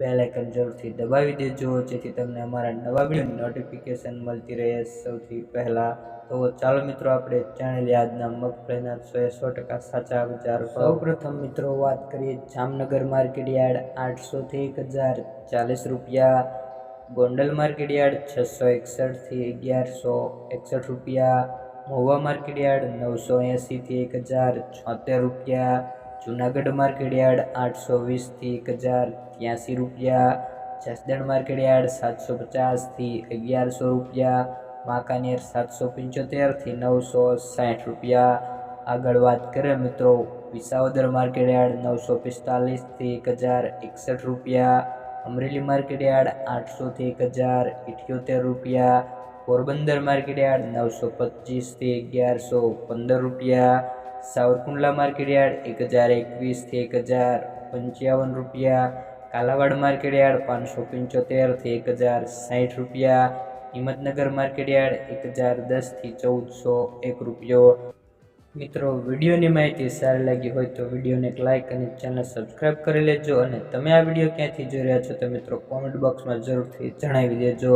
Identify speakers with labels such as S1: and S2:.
S1: Bell icon જરૂરથી દબાવી દેજો, જેથી તમને અમારા નવા વીડિયો નોટિફિકેશન મળતી રહે. સૌથી પહેલાં તો ચાલો મિત્રો, આપણે જાણી આજના મગફળીના સો એ સો ટકા સાચા વિચાર. સૌ પ્રથમ મિત્રો, વાત કરીએ જામનગર માર્કેટ યાર્ડ આઠસોથી એક હજાર ચાલીસ રૂપિયા, ગોંડલ માર્કેટ યાર્ડ છસો એકસઠથી અગિયારસો એકસઠ રૂપિયા મહુવા માર્કેટ યાર્ડ નવસો એંસીથી એક હજાર છોતેર રૂપિયા જુનાગઢ માર્કેટ યાર્ડ આઠસો વીસથી એક હજાર ત્યાંસી રૂપિયા, જસદણ માર્કેટ યાર્ડ સાતસો પચાસથી અગિયારસો રૂપિયા વાંકાનેર સાતસો પંચોતેરથી નવસો સાઠ રૂપિયા. આગળ વાત કરીએ મિત્રો, વિસાવદર માર્કેટ યાર્ડ નવસો પિસ્તાલીસથી એક હજાર એકસઠ રૂપિયા, અમરેલી માર્કેટ યાર્ડ આઠસોથી એક હજાર ઇઠ્યોતેર રૂપિયા, પોરબંદર માર્કેટ યાર્ડ નવસો પચીસથી અગિયારસો પંદર રૂપિયા સાવરકુંડલા માર્કેટ યાર્ડ એક હજાર એકવીસથી એક હજાર પંચાવન રૂપિયા. કાલાવાડ માર્કેટ યાર્ડ, પાંચસો પંચોતેરથી એક હજાર સાઠ રૂપિયા. હિંમતનગર માર્કેટ યાર્ડ એક હજાર દસથી ચૌદસો એક રૂપિયો. મિત્રો, વિડીયોની માહિતી સારી લાગી હોય તો વિડીયોને એક લાઇક અને ચેનલ સબસ્ક્રાઈબ કરી લેજો અને તમે આ વીડિયો ક્યાંથી જોઈ રહ્યા છો તો મિત્રો કોમેન્ટ બોક્સમાં જરૂરથી જણાવી દેજો.